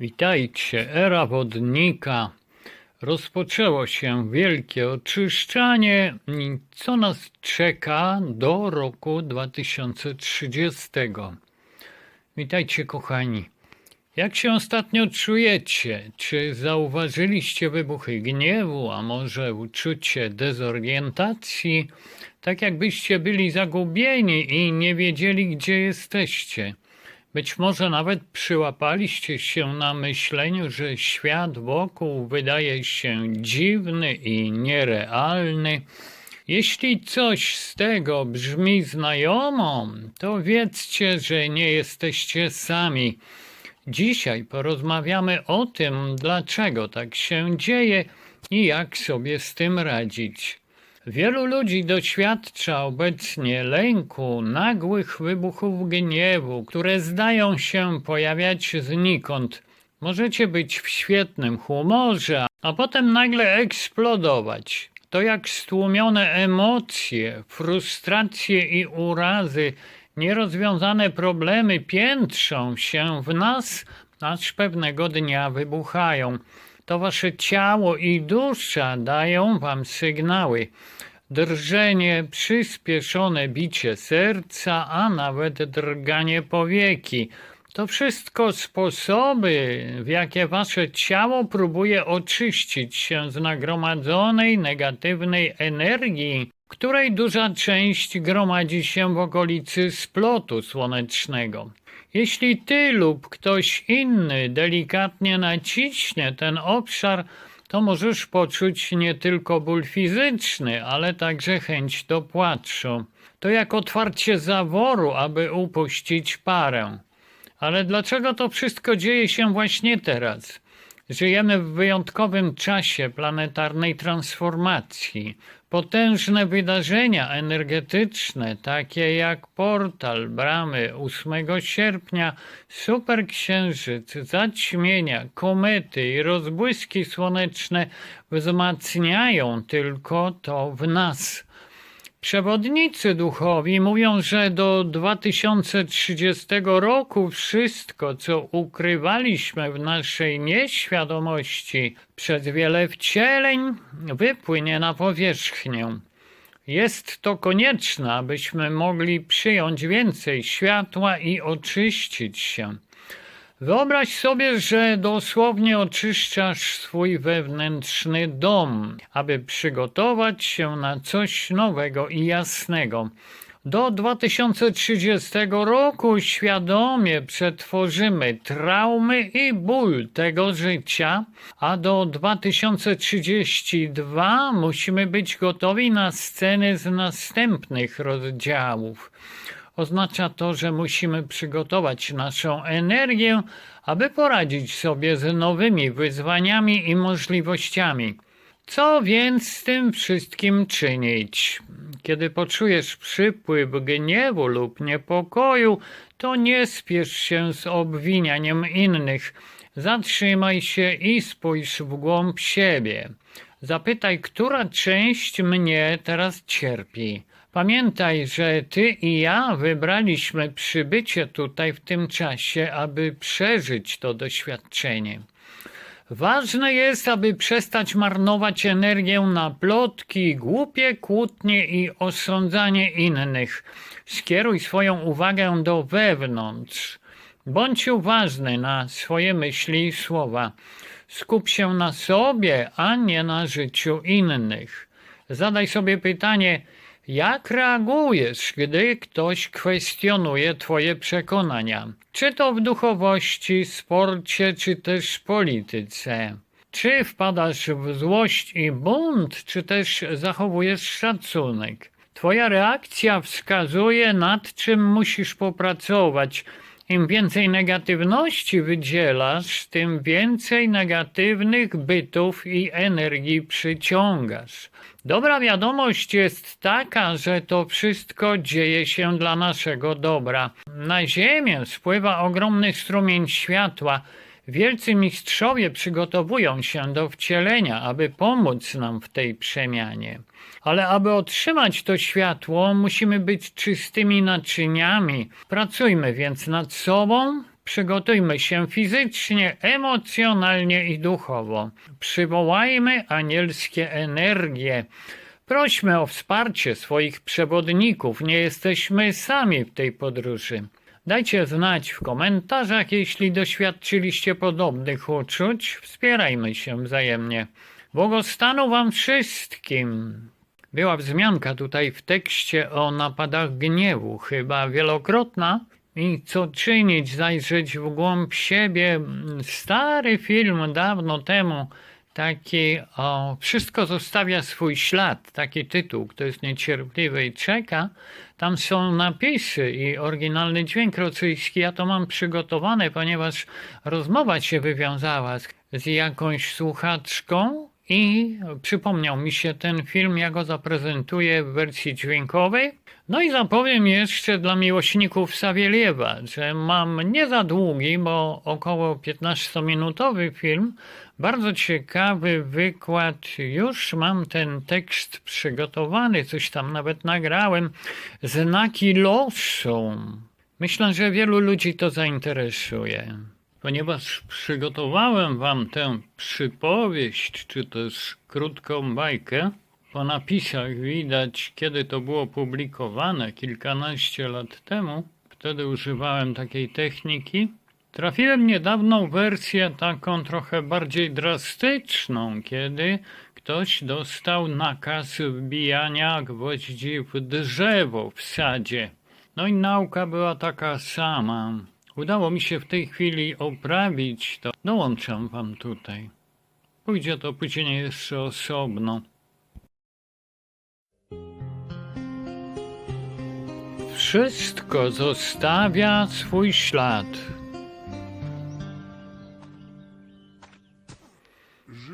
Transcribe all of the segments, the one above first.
Witajcie, era wodnika. Rozpoczęło się wielkie oczyszczanie, co nas czeka do roku 2030. Witajcie, kochani. Jak się ostatnio czujecie? Czy zauważyliście wybuchy gniewu, a może uczucie dezorientacji? Tak jakbyście byli zagubieni i nie wiedzieli, gdzie jesteście. Być może nawet przyłapaliście się na myśleniu, że świat wokół wydaje się dziwny i nierealny. Jeśli coś z tego brzmi znajomo, to wiedzcie, że nie jesteście sami. Dzisiaj porozmawiamy o tym, dlaczego tak się dzieje i jak sobie z tym radzić. Wielu ludzi doświadcza obecnie lęku, nagłych wybuchów gniewu, które zdają się pojawiać znikąd. Możecie być w świetnym humorze, a potem nagle eksplodować. To jak stłumione emocje, frustracje i urazy, nierozwiązane problemy piętrzą się w nas, aż pewnego dnia wybuchają. To wasze ciało i dusza dają wam sygnały drżenie, przyspieszone bicie serca, a nawet drganie powieki. To wszystko sposoby, w jakie wasze ciało próbuje oczyścić się z nagromadzonej negatywnej energii, której duża część gromadzi się w okolicy splotu słonecznego. Jeśli ty lub ktoś inny delikatnie naciśnie ten obszar, to możesz poczuć nie tylko ból fizyczny, ale także chęć do płaczu. To jak otwarcie zaworu, aby upuścić parę. Ale dlaczego to wszystko dzieje się właśnie teraz? Żyjemy w wyjątkowym czasie planetarnej transformacji. Potężne wydarzenia energetyczne, takie jak portal bramy 8 sierpnia, superksiężyc, zaćmienia, komety i rozbłyski słoneczne wzmacniają tylko to w nas. Przewodnicy duchowi mówią, że do 2030 roku wszystko, co ukrywaliśmy w naszej nieświadomości przez wiele wcieleń, wypłynie na powierzchnię. Jest to konieczne, abyśmy mogli przyjąć więcej światła i oczyścić się. Wyobraź sobie, że dosłownie oczyszczasz swój wewnętrzny dom, aby przygotować się na coś nowego i jasnego. Do 2030 roku świadomie przetworzymy traumy i ból tego życia, a do 2032 musimy być gotowi na sceny z następnych rozdziałów. Oznacza to, że musimy przygotować naszą energię, aby poradzić sobie z nowymi wyzwaniami i możliwościami. Co więc z tym wszystkim czynić? Kiedy poczujesz przypływ gniewu lub niepokoju, to nie spiesz się z obwinianiem innych. Zatrzymaj się i spójrz w głąb siebie. Zapytaj, która część mnie teraz cierpi. Pamiętaj, że ty i ja wybraliśmy przybycie tutaj w tym czasie, aby przeżyć to doświadczenie. Ważne jest, aby przestać marnować energię na plotki, głupie kłótnie i osądzanie innych. Skieruj swoją uwagę do wewnątrz. Bądź uważny na swoje myśli i słowa. Skup się na sobie, a nie na życiu innych. Zadaj sobie pytanie, jak reagujesz, gdy ktoś kwestionuje Twoje przekonania? Czy to w duchowości, sporcie, czy też polityce? Czy wpadasz w złość i bunt, czy też zachowujesz szacunek? Twoja reakcja wskazuje, nad czym musisz popracować. Im więcej negatywności wydzielasz, tym więcej negatywnych bytów i energii przyciągasz. Dobra wiadomość jest taka, że to wszystko dzieje się dla naszego dobra. Na Ziemię spływa ogromny strumień światła. Wielcy mistrzowie przygotowują się do wcielenia, aby pomóc nam w tej przemianie. Ale aby otrzymać to światło, musimy być czystymi naczyniami. Pracujmy więc nad sobą, Przygotujmy się fizycznie, emocjonalnie i duchowo. Przywołajmy anielskie energie. Prośmy o wsparcie swoich przewodników. Nie jesteśmy sami w tej podróży. Dajcie znać w komentarzach, jeśli doświadczyliście podobnych uczuć. Wspierajmy się wzajemnie. Błogostanu Wam wszystkim. Była wzmianka tutaj w tekście o napadach gniewu, chyba wielokrotna. I co czynić, zajrzeć w głąb siebie. Stary film dawno temu, taki o Wszystko zostawia swój ślad, taki tytuł, kto jest niecierpliwy i czeka. Tam są napisy i oryginalny dźwięk rosyjski. Ja to mam przygotowane, ponieważ rozmowa się wywiązała z, z jakąś słuchaczką i przypomniał mi się ten film, ja go zaprezentuję w wersji dźwiękowej. No i zapowiem jeszcze dla miłośników Sawieliewa, że mam nie za długi, bo około 15-minutowy film, bardzo ciekawy wykład. Już mam ten tekst przygotowany, coś tam nawet nagrałem. Znaki losu. Myślę, że wielu ludzi to zainteresuje. Ponieważ przygotowałem wam tę przypowieść, czy też krótką bajkę, po napisach widać, kiedy to było publikowane kilkanaście lat temu. Wtedy używałem takiej techniki. Trafiłem niedawną wersję taką trochę bardziej drastyczną, kiedy ktoś dostał nakaz wbijania gwoździ w drzewo w sadzie. No i nauka była taka sama. Udało mi się w tej chwili oprawić to. Dołączam wam tutaj. Pójdzie to później jeszcze osobno. Wszystko zostawia swój ślad.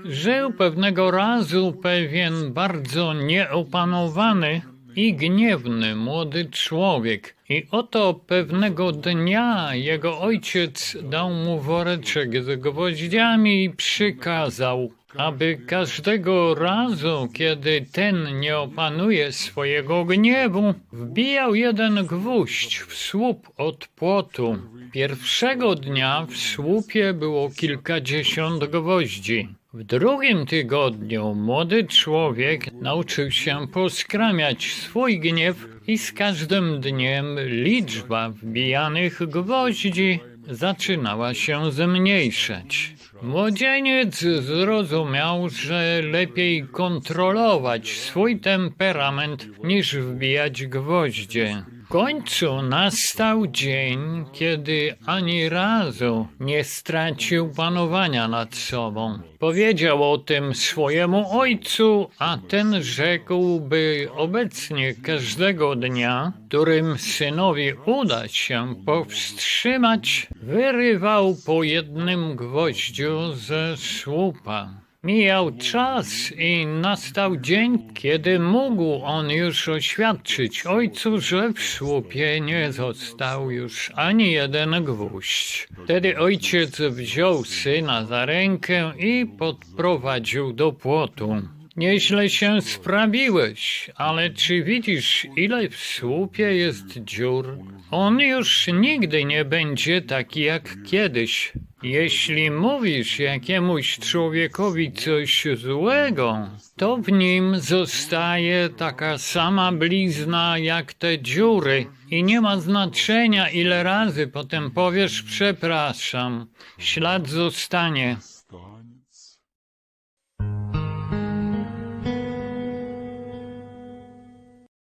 Żył pewnego razu pewien bardzo nieopanowany i gniewny młody człowiek. I oto pewnego dnia jego ojciec dał mu woreczek z gwoździami i przykazał, aby każdego razu, kiedy ten nie opanuje swojego gniewu, wbijał jeden gwóźdź w słup od płotu. Pierwszego dnia w słupie było kilkadziesiąt gwoździ. W drugim tygodniu młody człowiek nauczył się poskramiać swój gniew i z każdym dniem liczba wbijanych gwoździ zaczynała się zmniejszać. Młodzieniec zrozumiał, że lepiej kontrolować swój temperament niż wbijać gwoździe. Końcu nastał dzień, kiedy ani razu nie stracił panowania nad sobą. Powiedział o tym swojemu ojcu, a ten rzekł, by obecnie każdego dnia, którym synowi uda się powstrzymać, wyrywał po jednym gwoździu ze słupa. Mijał czas i nastał dzień, kiedy mógł on już oświadczyć ojcu, że w słupie nie został już ani jeden gwóźdź. Wtedy ojciec wziął syna za rękę i podprowadził do płotu. Nieźle się sprawiłeś, ale czy widzisz, ile w słupie jest dziur? On już nigdy nie będzie taki jak kiedyś. Jeśli mówisz jakiemuś człowiekowi coś złego, to w nim zostaje taka sama blizna jak te dziury i nie ma znaczenia ile razy potem powiesz przepraszam. Ślad zostanie.